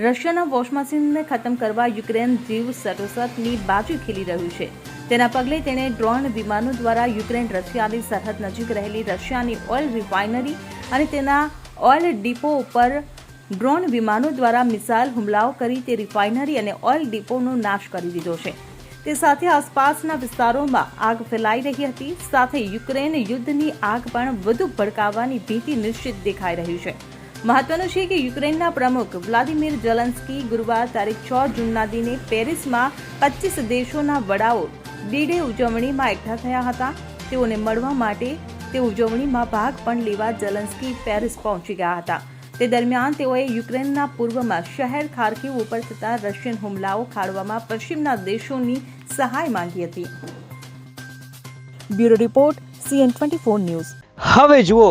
રશિયાના વોશ મશીનને ખતમ કરવા યુક્રેન જીવ સરસતની બાજુ ખીલી રહ્યું છે. તેના પગલે તેણે ડ્રોન વિમાનો દ્વારા યુક્રેન રશિયાની સરહદ નજીક રહેલી રશિયાની ઓઇલ રિફાઇનરી અને તેના ઓઇલ ડિપો ઉપર ડ્રોન વિમાનો દ્વારા મિસાઇલ હુમલાઓ કરી તે રિફાઇનરી અને ઓઇલ ડિપોનો નાશ કરી દીધો છે. તે સાથે આસપાસના વિસ્તારોમાં આગ ફેલાઈ રહી હતી, સાથે યુક્રેન યુદ્ધની આગ પણ વધુ ભડકાવવાની ભીતિ નિશ્ચિત દેખાઈ રહ્યું છે. મહત્વનું છે કે યુક્રેનના પ્રમુખ વ્લાદિમીર જલન્સ્કી ગુરુવાર તારીખ છ જૂનના દિને પેરિસમાં પચીસ દેશોના વડાઓ ડીડે ઉજવણીમાં એકઠા થયા હતા. તેઓને મળવા માટે તે ઉજવણીમાં ભાગ પણ લેવા જલન્સ્કી પેરિસ પહોંચી ગયા હતા. તે દરમિયાન તેઓએ યુક્રેનના પૂર્વમાં શહેર ખાર્કિવ ઉપર થતા રશિયન હુમલાઓ ખાળવામાં પશ્ચિમના દેશોની સહાય માંગી હતી. Bureau report, CN twenty news. હવે જુઓ